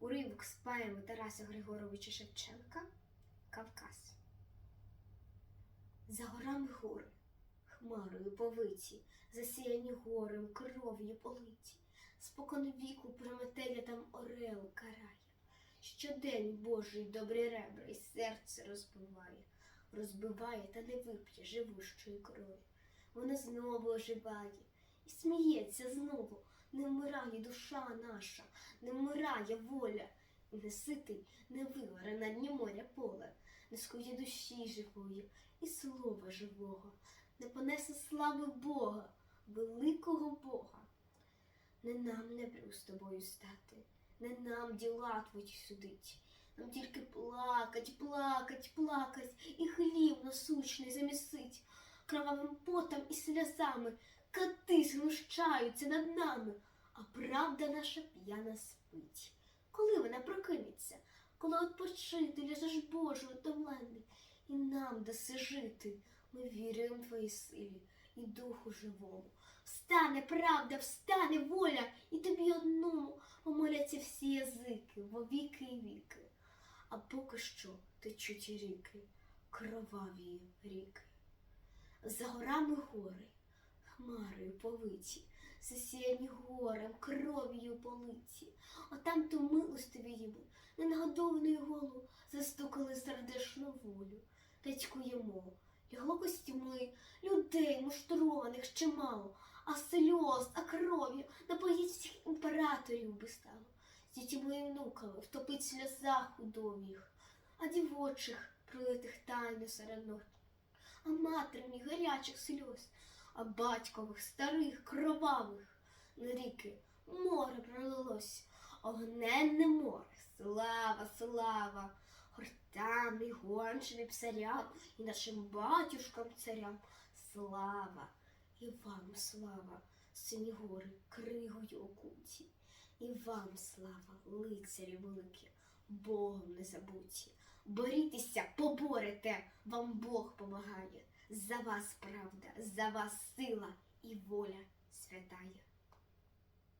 Уривок з поеми Тараса Григоровича Шевченка Кавказ. За горами гори, хмарою повиті, засіяні горем, кров'ю политі. Спокон віку приметеля там орел карає. Щодень Божий добрі ребра і серце розбиває, розбиває та не вип'є живущої крові. Вона знову оживає і сміється знову, не вмирає душа наша, не вмирає воля, і не ситий, не виваре на дні моря поле, не скує душі живої і слова живого, не понесе слави Бога, великого Бога. Не нам не з тобою стати, не нам діла твої судить. Нам тільки плакать, плакать, плакать, і хліб насущний замісить. Кровавим потом і сльозами кати знущаються над нами, а правда наша п'яна спить. Коли вона прокинеться, коли odpoчити ляжеш Божий утомлений, і нам даси жити, ми віримо в твоїй силі і духу живому. Встане правда, встане воля, і тобі одному помоляться всі язики во віки і віки. А поки що течуть ріки, кроваві ріки. За горами гори, хмарою повиті, засіяні горем, кров'ю политі. Отам ту милостиві йому, ненагодованою голу, застукали сердешну волю. Течкуємо, лягло костюми, людей муштрованих чимало, а сльоз, а кров'ю напоїть всіх імператорів би стало. З дітьми і внуками втопить сльозах худобіх, а дівочих пролитих тайно серед ночі а матерні гарячих сльоз, а батькових старих кровавих на ріки море пролилось, огненне море, слава, слава, гортам і гончим і псарям, і нашим батюшкам царям, слава, і вам слава, сині гори кригою окуті, і вам слава, лицарі великі, Богом не забуті. Борітеся, поборете, вам Бог помагає. За вас правда, за вас сила і воля святая.